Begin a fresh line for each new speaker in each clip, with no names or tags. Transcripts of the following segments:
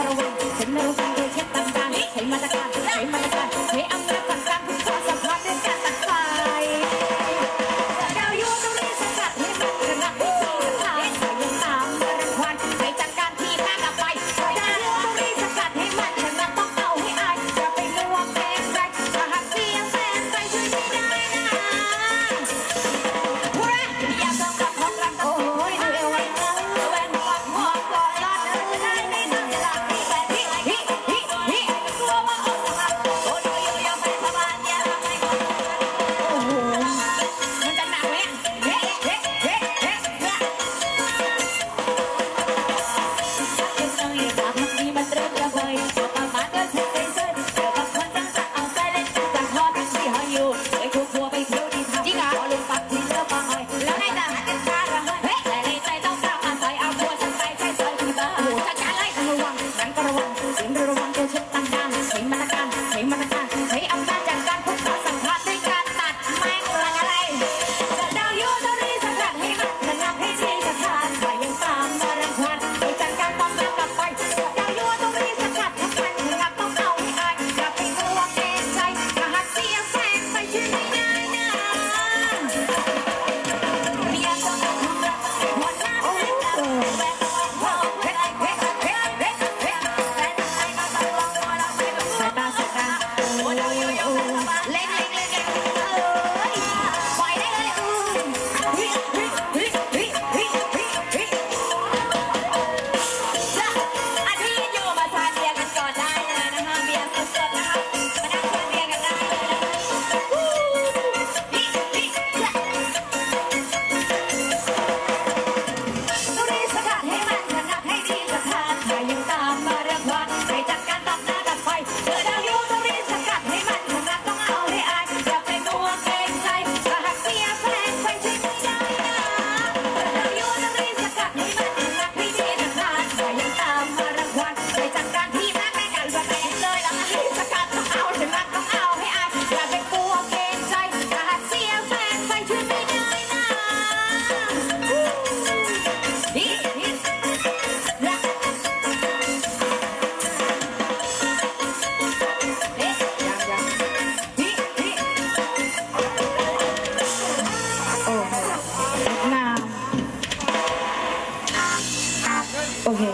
I wait to know. Thank you. โอเค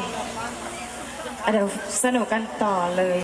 เดี๋ยวสนุกกันต่อเลย